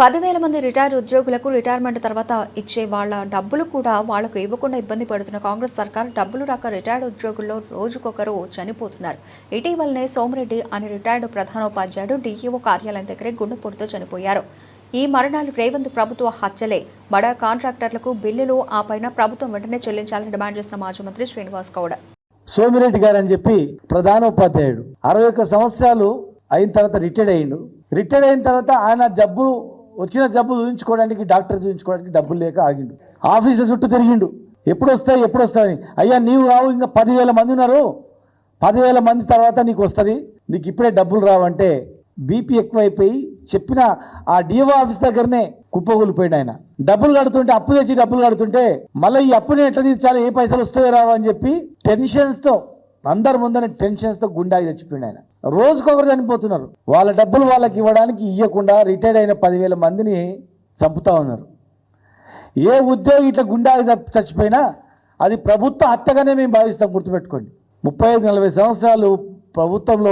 పదివేల మంది రిటైర్డ్ ఉద్యోగులకు రిటైర్మెంట్ తర్వాత ఇచ్చే వాళ్ళ డబ్బులు కూడా వాళ్ళకు ఇవ్వకుండా ఇబ్బంది పడుతున్న కాంగ్రెస్ సర్కార్ డబ్బులు రాక రిటైర్డ్ ఉద్యోగుల్లో రోజుకొకరు చనిపోతున్నారు. ఇటీవలనే సోమిరెడ్డి అనే రిటైర్డ్ ప్రధానోపాధ్యాయుడు డీఈఓ కార్యాలయం దగ్గరే గుండెపోటుతో చనిపోయారు. ఈ మరణాలు రేవంత్ ప్రభుత్వ హత్యలే. బడా కాంట్రాక్టర్లకు బిల్లులు ఆ పైన ప్రభుత్వం వెంటనే చెల్లించాలని డిమాండ్ చేసిన మాజీ మంత్రి శ్రీనివాస్ గౌడ్. సోమిరెడ్డి గారు అని చెప్పి ప్రధానోపాధ్యాయుడు అరవై ఒక్క సంవత్సరాలు అయిన తర్వాత రిటైర్డ్ అయ్యిండు. రిటైర్డ్ అయిన తర్వాత ఆయన జబ్బు వచ్చిన జబ్బు చూపించుకోవడానికి డాక్టర్ చూపించుకోవడానికి డబ్బులు లేక ఆగిండు. ఆఫీసర్ చుట్టూ తిరిగిండు. ఎప్పుడు వస్తాయి ఎప్పుడు వస్తాయని అయ్యా నీవు రావు ఇంకా పదివేల మంది ఉన్నారు. పదివేల మంది తర్వాత నీకు వస్తుంది. నీకు ఇప్పుడే డబ్బులు రావంటే బీపీ ఎక్కువైపోయి చెప్పిన ఆ డిఓ ఆఫీస్ దగ్గరనే కుప్పగూలిపోయాడు ఆయన. డబ్బులు కడుతుంటే అప్పు తెచ్చి డబ్బులు కడుతుంటే మళ్ళీ ఈ అప్పుని ఎట్లా తీర్చాలి ఏ పైసలు వస్తాయో రావు అని చెప్పి టెన్షన్స్తో అందరి ముందర టెన్షన్స్తో గుండాకి చచ్చిపోయింది ఆయన. రోజుకొకరు చనిపోతున్నారు. వాళ్ళ డబ్బులు వాళ్ళకి ఇవ్వడానికి ఇవ్వకుండా రిటైర్డ్ అయిన పదివేల మందిని చంపుతా ఉన్నారు. ఏ ఉద్యోగి ఇట్లా గుండాయి చచ్చిపోయినా అది ప్రభుత్వ హత్యగానే మేము భావిస్తాం గుర్తుపెట్టుకోండి. ముప్పై ఐదు నలభై సంవత్సరాలు ప్రభుత్వంలో